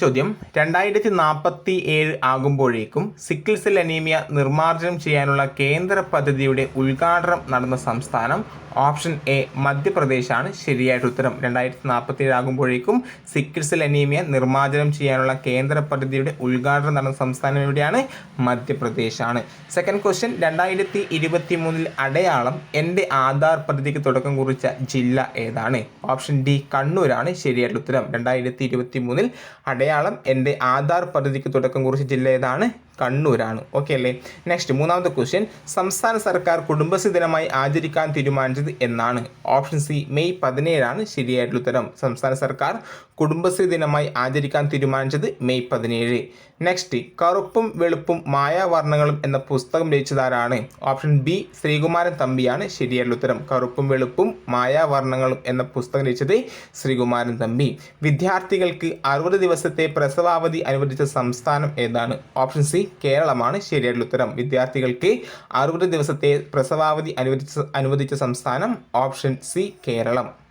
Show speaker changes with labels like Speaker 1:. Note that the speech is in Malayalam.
Speaker 1: ചോദ്യം. രണ്ടായിരത്തി നാൽപ്പത്തി ഏഴ് ആകുമ്പോഴേക്കും സിക്കിൾ സെൽ അനീമിയ നിർമ്മാർജനം ചെയ്യാനുള്ള കേന്ദ്ര പദ്ധതിയുടെ ഉദ്ഘാടനം നടന്ന സംസ്ഥാനം ഓപ്ഷൻ എ മധ്യപ്രദേശാണ് ശരിയായിട്ട് ഉത്തരം. രണ്ടായിരത്തി നാൽപ്പത്തി ഏഴ് ആകുമ്പോഴേക്കും സിക്കിൾ സെൽ അനീമിയ നിർമ്മാർജനം ചെയ്യാനുള്ള കേന്ദ്ര പദ്ധതിയുടെ ഉദ്ഘാടനം നടന്ന സംസ്ഥാനം എവിടെയാണ്? മധ്യപ്രദേശാണ്. സെക്കൻഡ് ക്വസ്റ്റ്യൻ രണ്ടായിരത്തി ഇരുപത്തി മൂന്നിൽ അടയാളം എന്റെ ആധാർ പദ്ധതിക്ക് തുടക്കം കുറിച്ച ജില്ല ഏതാണ്? ഓപ്ഷൻ ഡി കണ്ണൂരാണ് ശരിയായിട്ടുള്ള ഉത്തരം. രണ്ടായിരത്തി ഇരുപത്തി മൂന്നിൽ അടയാളം എന്റെ ആധാർ പദ്ധതിക്ക് തുടക്കം കുറിച്ച ജില്ല ഏതാണ്? കണ്ണൂരാണ്. ഓക്കെ അല്ലേ? നെക്സ്റ്റ് മൂന്നാമത്തെ ക്വസ്റ്റ്യൻ സംസ്ഥാന സർക്കാർ കുടുംബശ്രീ ദിനമായി ആചരിക്കാൻ തീരുമാനിച്ചത് എന്നാണ്. ഓപ്ഷൻ സി മെയ് പതിനേഴാണ് ശരിയായിട്ടുള്ള ഉത്തരം. സംസ്ഥാന സർക്കാർ കുടുംബശ്രീ ദിനമായി ആചരിക്കാൻ തീരുമാനിച്ചത് മെയ് പതിനേഴ്. നെക്സ്റ്റ് കറുപ്പും വെളുപ്പും മായാവർണങ്ങളും എന്ന പുസ്തകം രചിച്ചതാരാണ്? ഓപ്ഷൻ ബി ശ്രീകുമാരൻ തമ്പിയാണ് ശരിയായിട്ടുള്ള ഉത്തരം. കറുപ്പും വെളുപ്പും മായാവർണങ്ങളും എന്ന പുസ്തകം രചിച്ചത് ശ്രീകുമാരൻ തമ്പി. വിദ്യാർത്ഥികൾക്ക് അറുപത് ദിവസത്തെ പ്രസവാവധി അനുവദിച്ച സംസ്ഥാനം ഏതാണ്? ഓപ്ഷൻ സി കേരളമാണ്. ശരിയായിട്ടുള്ള ഉത്തരം. വിദ്യാർത്ഥികൾക്ക് അറുപത് ദിവസത്തെ പ്രസവാവധി അനുവദിച്ച അനുവദിച്ച സംസ്ഥാനം. Option C Kerala.